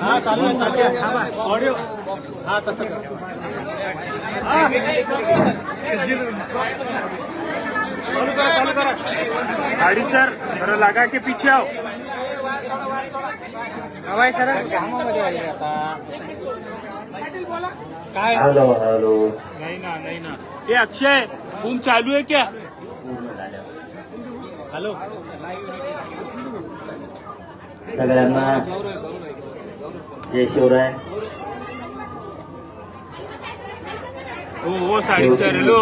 हा चालू आहे आहे. ऑडिओ हा तसं कर. हा. चालू करा गाड़ी सर जरा लगा के पीछे आओ. हवाय सर? कामामध्ये आहे आता. काय? Hello hello. नहीं ना नहीं ना. ये अक्षय फोन चालू है क्या? सगळ्यांना जय शिवराय. ओ हो साडी सर हेलो.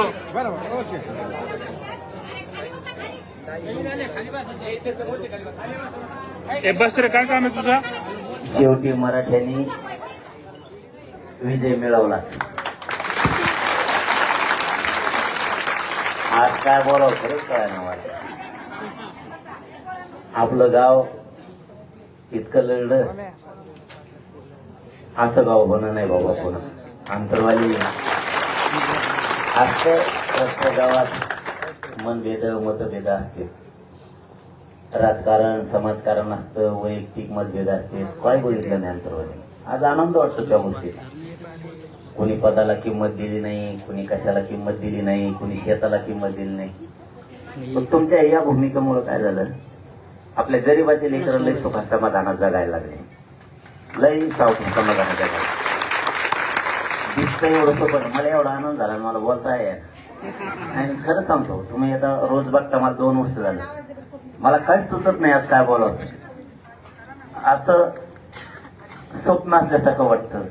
ए बस रे काय काम आहे तुझा? शेवटी मराठ्यांनी विजय मिळवला. आज काय बोलावं खरंच काय ना आपलं गाव इतकं लढलं. असं गाव होणं नाही बाबा अंतरवाली असं प्रत्येक गावात मनभेद मतभेद असतील. राजकारण समाजकारण असतं वैयक्तिक मतभेद असते काय बघितलं नाही अंतर्वादी आज आनंद वाटतो त्या गोष्टीचा कुणी पदाला किंमत दिली नाही कुणी कशाला किंमत दिली नाही कुणी शेताला किंमत दिली नाही. तुमच्या या भूमिकेमुळे काय झालं? आपल्या गरीबाचे लेकर लय सुखा समाधानात जगायला लागले. लय सावध समाधानात जगायला दिसतं एवढं सोपं. मला एवढा आनंद झाला मला बोलता येईल आणि खरं सांगतो तुम्ही आता रोज बघता मला दोन वर्ष झाले. मला काहीच सुचत नाही आज काय बोलावं. असं स्वप्न असल्यासारखं वाटतं.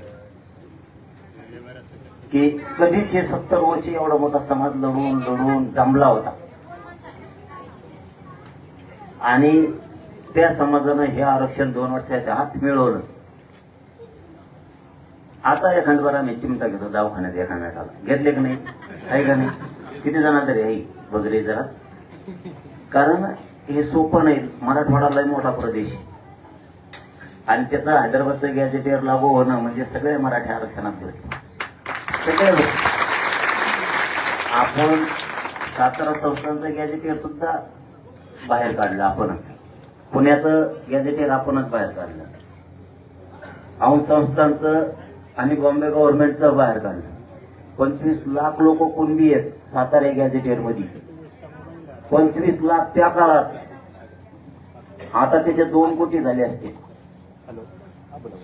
की कधीच हे सत्तर वर्ष एवढा मोठा समाज लढून लढून दमला होता. आणि त्या समाजानं हे आरक्षण दोन वर्षाच्या आत मिळवलं. आता एखाद बरा मी चिमटा घेतो दवाखान्यात एखाद्याला घेतले का नाही? आहे का नाही? किती जण तरी आहे वगैरे जरा. कारण हे सोपं नाही. मराठवाडा लय मोठा प्रदेश आहे. आणि त्याचा हैदराबादचं गॅजेटेअर लागू होणं म्हणजे सगळे मराठी आरक्षणात बसले. सगळे आपण सातारा संस्थांचं गॅजेटेअर सुद्धा बाहेर काढलं आपणच. पुण्याचं गॅझेटेर आपणच बाहेर काढलं. औंध संस्थांचं आणि बॉम्बे गव्हर्नमेंटचं बाहेर काढलं. पंचवीस लाख लोक कुणबी आहेत सातारा गॅझेटेरमध्ये पंचवीस लाख त्या काळात. आता त्याचे दोन कोटी झाले असते.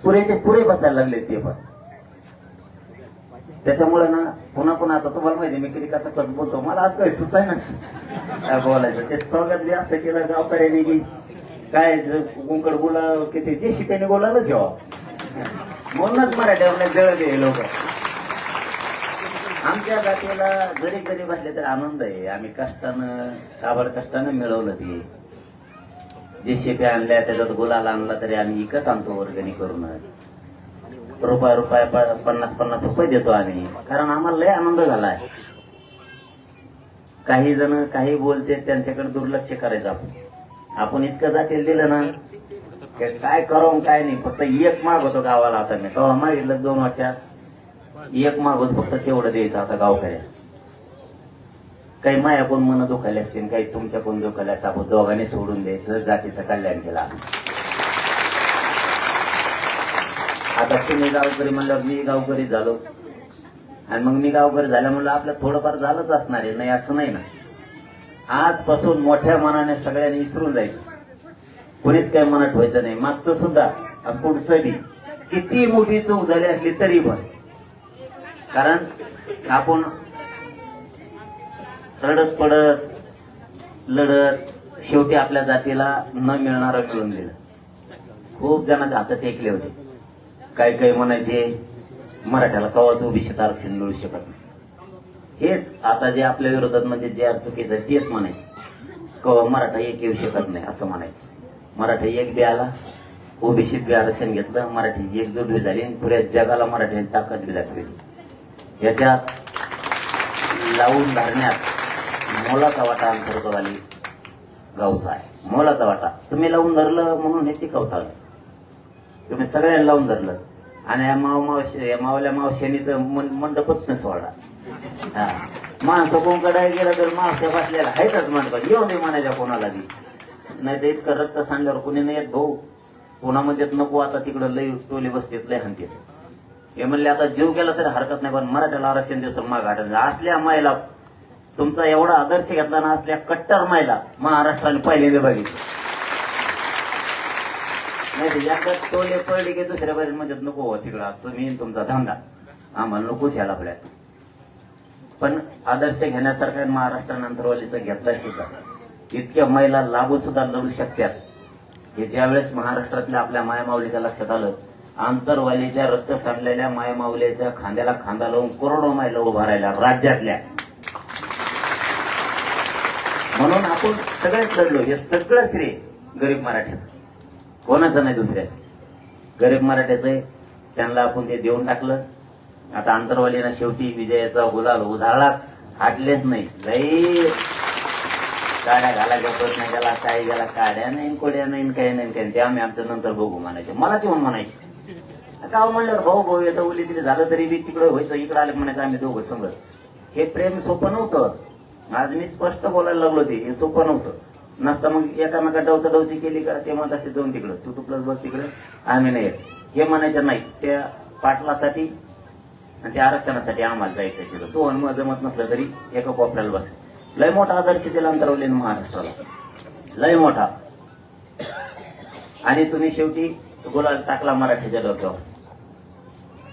पुरेचे पुरे बसायला लागले ते पण. त्याच्यामुळे ना पुन्हा पुन्हा आता तुम्हाला माहिती मी किती कसा कस बोलतो. मला आज काही सुचाय ना. काय बोलायचं? ते सगळ्यात बी असं केलं गावकऱ्याने की काय गुंकड बोला किती? जे शिकायने बोलायला जेव्हा हो. म्हणूनच मराठ्यावर जळत हे लोक. आमच्या जातीला जरी गरीब असले तरी आनंद आहे. आम्ही कष्टानं काबड कष्टानं मिळवलं ते. जे शेप्या आणल्या त्याच्यात गुलाल आणला तरी आम्ही इकत आणतो वर्गणी करून रुपया रुपया पन्नास पन्नास रुपये देतो आम्ही. कारण आम्हाला लय आनंद झालाय. काही जण काही बोलते त्यांच्याकडे दुर्लक्ष करायचं आपण. आपण इतकं जातील दिलं ना काय करावं काय नाही. फक्त एक माग होतो गावाला आता मी. तेव्हा मागितलं दोन वर्षात. एक माग होत फक्त तेवढं द्यायचं आता गावकऱ्या. काही माया कोण मन दुखायला असतील काही तुमच्या कोण दुखायला असतात आपण दोघांनी सोडून द्यायचं जातीचं कल्याण केलं आम्ही. आता तुम्ही गावकरी म्हणल्यावर मी गावकरी झालो. आणि मग मी गावकरी झाल्या म्हणलं आपलं थोडंफार झालंच असणार आहे नाही असं नाही ना. आजपासून मोठ्या मनाने सगळ्यांनी विसरून जायचं. कोणीच काही मनात व्हायचं नाही. मागचं सुद्धा पुढचं बी. किती मोठी चूक झाली असली तरी पण. कारण आपण रडत पडत लढत शेवटी आपल्या जातीला न मिळणारं मिळून दिलं खूप जणांच्या हातात टेकले होते. काही काही म्हणायचे? मराठ्याला कवाच ओबीसीत आरक्षण मिळू शकत नाही. हेच आता जे आपल्या विरोधात म्हणजे जे चुकीचं आहे तेच म्हणायचे. कवा मराठा एक येऊ शकत नाही असं म्हणायचं. मराठा एक बी आला ओबीसीत बी आरक्षण घेतलं मराठीची एकजूट बी झाली आणि पुऱ्या जगाला मराठ्यांनी ताकद बी दाखवली. याच्यात लावून धरण्यात मोलाचा वाटा अंतर्गत आली गावचा आहे. मोलाचा वाटा. तुम्ही लावून धरलं म्हणून हे टिकवता तुम्ही सगळ्यांना लावून धरलं. आणि या माव मावशी या मावल्या मावश्यानी तर मन- मंडपच न सोडा हा. माणसं कोणकडे गेलं तर मावश्या बसलेला आहेतच मंडपात येऊ दे म्हणायच्या कोणाला बी. नाही तर इतकं रक्त सांडल्यावर कोणी नाही येत भाऊ. पुण्यामध्ये नको आता तिकडं लई टोले बसतेत लय हंकेत. हे म्हणले आता जीव गेला तरी हरकत नाही पण मराठ्याला आरक्षण दिवस माग हटत असल्या मायला तुमचा एवढा आदर्श घेतला ना असल्या कट्टर मायला महाराष्ट्राने पहिल्यांदा बघितलं. नाही तर एकदा टोले की दुसऱ्या बारीत मध्ये नको हो तिकडं तुम्ही तुमचा धंदा. आम्हाला नकोच याला आपल्या पण आदर्श घेण्यासारखा महाराष्ट्रानंतरवालीचा घेतला सुद्धा इतक्या महिला लागू सुद्धा लढू शकतात हे ज्यावेळेस महाराष्ट्रातल्या आपल्या मायामावलीच्या लक्षात आलं आंतरवालीच्या रक्त सांडलेल्या मायमाऊलीच्या खांद्याला खांदा लावून करोडो महिला उभा राहिल्या राज्यातल्या. म्हणून आपण सगळेच लढलो हे सगळं श्रेय गरीब मराठ्याचं. कोणाचं नाही दुसऱ्याचं. गरीब मराठ्याचं आहे. त्यांना आपण ते देऊन टाकलं. आता आंतरवालीनं शेवटी विजयाचा गुलाल उधाळलाच हाटलेच नाही. लई काड्या घालायच्या प्रश्न गेला काय गेला काड्या नाही कोड्या नाही काही नाही काही ते आम्ही आमचं नंतर बघू म्हणायचे. मला ते म्हणायचे. काव म्हणल्यावर भाऊ भाऊ येतं उली तिथे झालं तरी बी तिकडे व्हायचं इकडे आले म्हणायचं आम्ही दोघं समज हे प्रेम सोपं नव्हतं. आज मी स्पष्ट बोलायला लागलो ते हे सोपं नव्हतं. नसता मग एकामेका डवचा डवची केली का ते मग असे जाऊन तिकडं तू तुकलंच बघ तिकडं आम्ही नाही येत. हे म्हणायचं नाही त्या पाटलासाठी आणि त्या आरक्षणासाठी आम्हाला जायचं तिथं. तो अनुभव जमत नसलं तरी एका कोपऱ्याला बस. लय मोठा आदर्श त्याला अंतरवले महाराष्ट्राला. लय मोठा. आणि तुम्ही शेवटी गुलाल टाकला मराठीच्या डोक्यावर.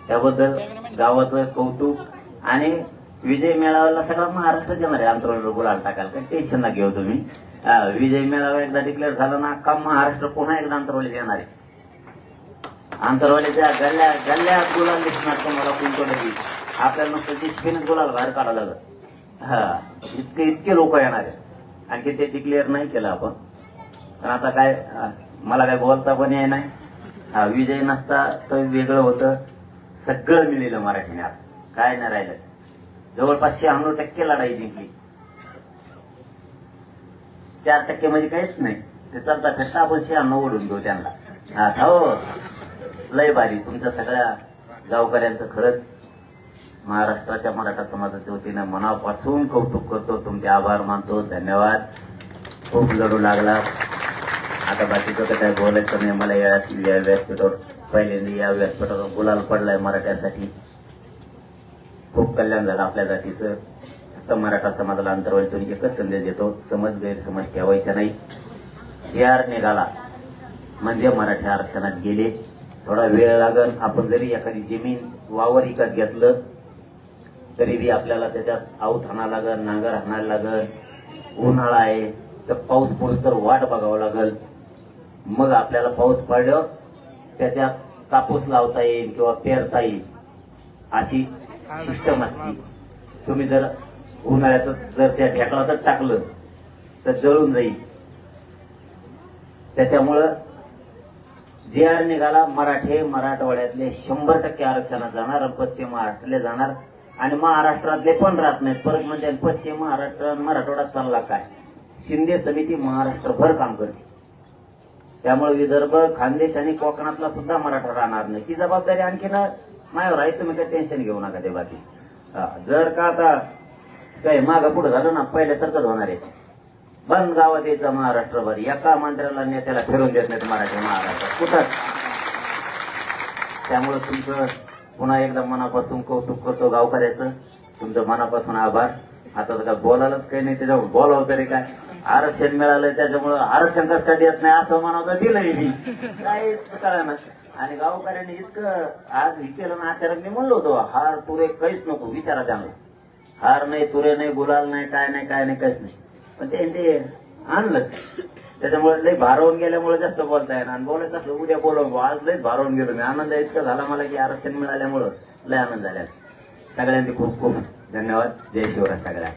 त्याबद्दल गावाचं कौतुक आणि विजय मेळाव्याला सगळा महाराष्ट्र येणार आहे. अंतरावर गुलाल टाकायला काही टेन्शन ना घेऊ तुम्ही. विजय मेळावा एकदा डिक्लेअर झाला ना अख्खा महाराष्ट्र पुन्हा एकदा अंतरवलीत येणार आहे? आंतरवालीच्या गल्ल्या गल्ल्यात गुलाल दिसणार तुम्हाला कोणतं आपल्याला नुसतं डिस्पिनच गुलाल बाहेर काढायला लागत हा इतके इतके लोक येणार आहेत. आणखी ते डिक्लेअर नाही केलं आपण. पण आता काय मला काय बोलता पण येई नाही. हा विजय नसता तर वेगळं होतं. सगळं मिळेलं मराठीने. आता काय नाही राहिलं. जवळपास शहाण्णव टक्के लढाई जिंकली. चार टक्के म्हणजे काहीच नाही. ते चालता फिरता आपण शहाण्णव ओढून घेऊ त्यांना. आता हो. लय भारी. तुमच्या सगळ्या गावकऱ्यांचं खरंच महाराष्ट्राच्या मराठा समाजाच्या वतीनं मनापासून कौतुक करतो. तुमचे आभार मानतो. धन्यवाद. खूप लढू लागला. आता बाकीचं तर काय बोलायचं नाही. मला या या व्यासपीठावर पहिल्यांदा या व्यासपीठावर गुलाल पडलाय मराठ्यासाठी. खूप कल्याण झालं आपल्या जातीचं. मराठा समाजाला अंतर्वालीतून एकच संदेश देतो समज गैरसमज ठेवायचा नाही. जे आर निघाला. म्हणजे मराठी आरक्षणात गेले. थोडा वेळ लागल आपण जरी एखादी जमीन वावर विकत घेतलं तरी बी आपल्याला त्याच्यात आऊत हाणा लागल नांगर हाणायला लागल उन्हाळा आहे तर पाऊस पडून तर वाट बघावं लागल. मग आपल्याला पाऊस पडल्यावर त्याच्यात कापूस लावता येईल किंवा पेरता येईल. अशी सिस्टम असते. तुम्ही जर उन्हाळ्यात जर त्या ढेकळातच टाकलं तर जळून जाईल. त्याच्यामुळं जे आर निघाला मराठे मराठवाड्यातले शंभर टक्के आरक्षणात जाणार पश्चिम महाराष्ट्रातले जाणार. आणि महाराष्ट्रातले पण राहत नाहीत. परत म्हणजे पश्चिम महाराष्ट्र मराठवाडा मराठवाड्यात चालला काय? शिंदे समिती महाराष्ट्रभर काम करते. त्यामुळे विदर्भ खानदेश आणि कोकणातला सुद्धा मराठा राहणार नाही. ती जबाबदारी आणखीन मायावर आहे. तुम्ही काही टेन्शन घेऊ नका ते बाकी जर का आता काय मागं पुढे झालं ना पहिल्यासारखंच होणार आहे. बंद गावात यायचं महाराष्ट्रभर. एका मंत्र्याला नेत्याला फिरून देत नाहीत मराठी महाराष्ट्रात कुठंच त्यामुळे तुमचं पुन्हा एकदा मनापासून कौतुक करतो गावकऱ्याचं. तुमचं मनापासून आभार. आता तर काय बोलायलाच काही नाही त्याच्यामुळे बोलावं तरी काय? आरक्षण मिळालं त्याच्यामुळं आरक्षण कसं का देत नाही असं म्हणावं दिलंय मी. काय कळलं आणि गावकऱ्यांनी इतकं आज हे केलं ना आचार्य मी म्हणलो होतो हार तुरे काहीच नको विचारा त्यामुळे. हार नाही तुरे नाही गुलाल नाही काय नाही काय नाही काहीच नाही. पण ते ते आणलं. त्याच्यामुळे लय भारवून गेल्यामुळे जास्त बोलता येणार आणि बोलायचं असलं उद्या बोलव आज लयच भारवून गेलो मी. आनंद इतका झाला मला की आरक्षण मिळाल्यामुळं लय आनंद झाला. सगळ्यांचे खूप खूप धन्यवाद. जय शिवराज सगळ्या